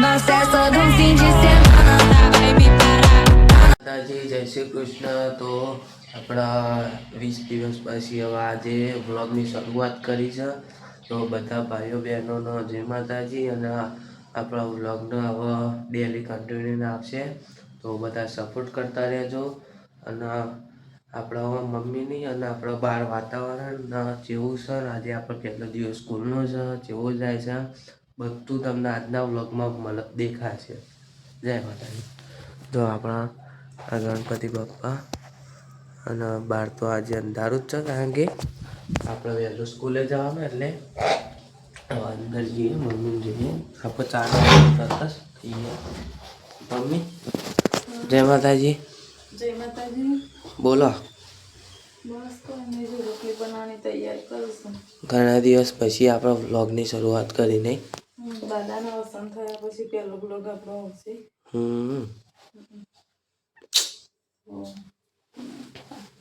É só de um fim de semana, tá? Vai me parar. માતાજી જય શ્રી કૃષ્ણ તો આપણા વીસ દિવસ પછી હવે આજે વ્લોગની શરૂઆત કરી છે તો બધા ભાઈઓ બહેનોનો જય માતાજી અને આપણા વ્લોગનો હવે ડેલી કન્ટિન્યુ આપશે તો બધા સપોર્ટ કરતા રહેજો અને આપણા મમ્મીની અને આપણા બહાર વાતાવરણ જેવું છે આજે આપણો પહેલો દિવસ સ્કૂલનો છે જેવો જાય છે બધું તમને આજના વ્લોગમાં મતલબ દેખાશે. જય માતાજી. તો આપણા આ ગણપતિ બાપ્પા અને બહાર તો આજે અંધારું જ છે કારણ કે આપણે વહેલું સ્કૂલે જવાનું એટલે અંદર જઈએ મમ્મી જઈએ. આપણે ચાર તરત થઈ મમ્મી? જય માતાજી. જય માતાજી. બોલો. જો ઘણા દિવસ પછી આપણે વ્લોગની શરૂઆત કરી નહીં. દાદાના અવસાન થયા પછી પહેલો બ્લોગ આપણો આવશે. હમ.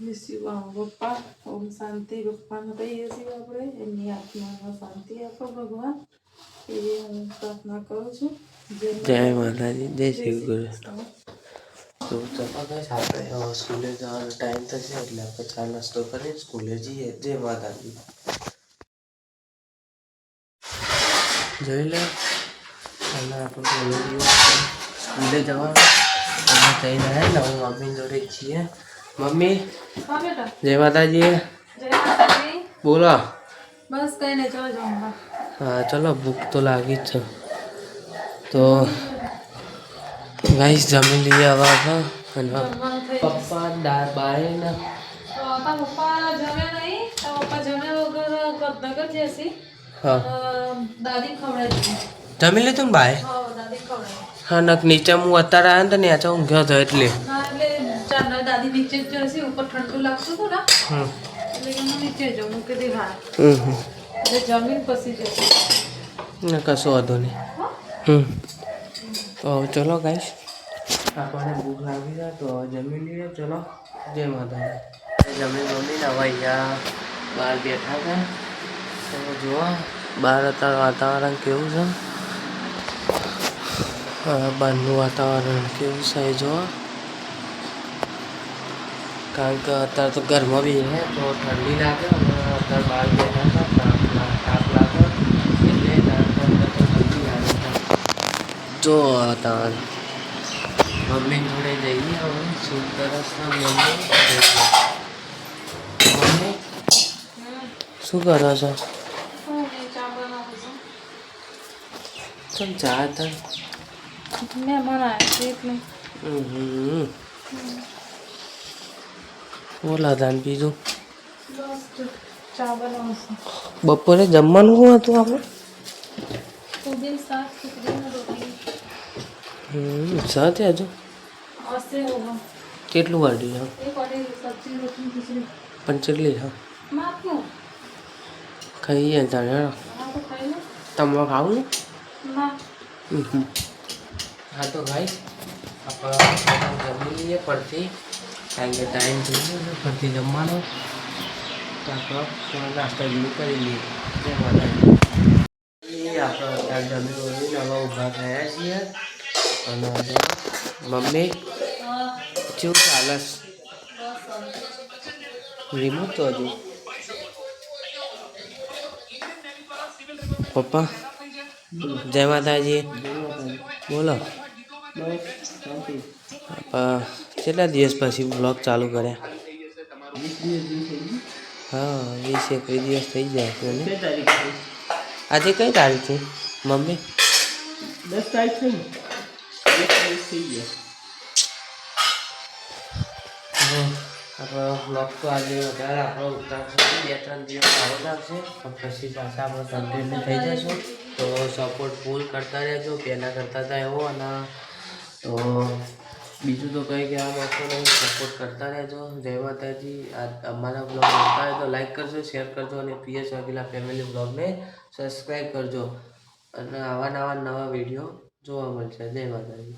નિશિવા પપ્પા. ઓમ શાંતિ પપ્પાને કહીએ છીએ આપણે. એમની આત્મામાં શાંતિ આપો ભગવાન. એવી હું પ્રાર્થના કરું છું. જય માતાજી. જય શ્રી ગુરુ કૃષ્ણ. તો ચલો આપણે સ્કૂલે જવાનો ટાઈમ થશે એટલે આપણે ચા નાસ્તો કરી સ્કૂલે જઈએ. જય માતાજી. જોઈ લે. અને આપણે સ્કૂલે જવાનું. અમે રહ્યા ને હું મમ્મી જોડે છીએ. મમ્મી જય માતાજી. બોલો. બસ કઈ ચલો જમવા. હા ચલો ભૂખ તો લાગી જ છે. તો ગાઈસ જમી લઈએ હવે આપણે. અને પપ્પા દાળ બારે ને. પપ્પા જમે નહીં? પપ્પા જમે વગર નગર જશે હા. દાદી ખવડાવી જમી લીધું ને બાય હા નક નીચે હું અત્યારે આવ્યો ને તો ઊંઘ્યો હતો એટલે. દાદી નીચે જશે ઉપર ઠંડુ લાગતું હતું ને. એટલે નીચે હા જમીન પછી જશે. ને કશો વાંધો નહીં. હમ. તો હવે ચલો ગાઈશ આપણને ભૂખ લાગી જાય તો જમી લઈએ. ચલો. જય માતા જમીન મમ્મી ને હવે અહીંયા બહાર બેઠા હતા જુઓ, બહાર અત્યારે વાતાવરણ કેવું છે? બહારનું વાતાવરણ કેવું છે એ જુઓ. કારણ કે અત્યારે તો ઘરમાં બી છે, તો ઠંડી લાગે, અને અત્યારે બહાર હતા તાપ લાગે, એટલે ઠંડી લાગે. જો વાતાવરણ મમ્મી જોડે જઈએ હવે શું મમ્મી મમ્મી, શું કરો છો હું નહીં ચા બનાવું છું ચમ ચા હતા મહેમાન આવ્યા છે એટલે હમ બોલા દાન બીજું બપોરે જમવાનું શું હતું આપણે સાથે હજુ કેટલું વાઢી છે કેટલી છે ખાઈએ જાણે હેડો. આ તો ખાઈ તમારે ખાવું ના. હા તો ભાઈ આપણે જમી લઈએ ફરતી કારણ કે ટાઈમ થઈ ગયો છે ફરતી જમવાનો. તો આપણે થોડો નાસ્તો જેવું કરી લઈએ. જય માતાજી. આપણે અત્યારે જમી વળીને હવે ઊભા થયા છીએ. અને મમ્મી કેવું ચાલે રિમોટ તો હજુ. પપ્પા? જય માતાજી. બોલો. કેટલા દિવસ પછી બ્લોગ ચાલુ કર્યા હા વીસ એકવીસ દિવસ થઈ જાય છે આજે કઈ તારીખ છે મમ્મી? દસ તારીખ થઈ થઈ ગયા આપણો બ્લોગ તો આજે વધારે આપણો ઉતારશે બે ત્રણ દિવસ આવો લાગશે પછી પાછા આપણે કન્ટિન્યુ થઈ જશું. તો સપોર્ટ ફૂલ કરતા રહેજો, પહેલાં કરતા હતા એવો અને તો બીજું તો કંઈ કહેવા માંગતો નહીં સપોર્ટ કરતા રહેજો. જય માતાજી. આ અમારા બ્લોગ ગમતા તો લાઈક કરજો શેર કરજો અને પીએસ વાઘેલા ફેમિલી બ્લોગને સબસ્ક્રાઈબ કરજો. અને આવા નવા નવા વીડિયો જોવા મળશે. જય માતાજી.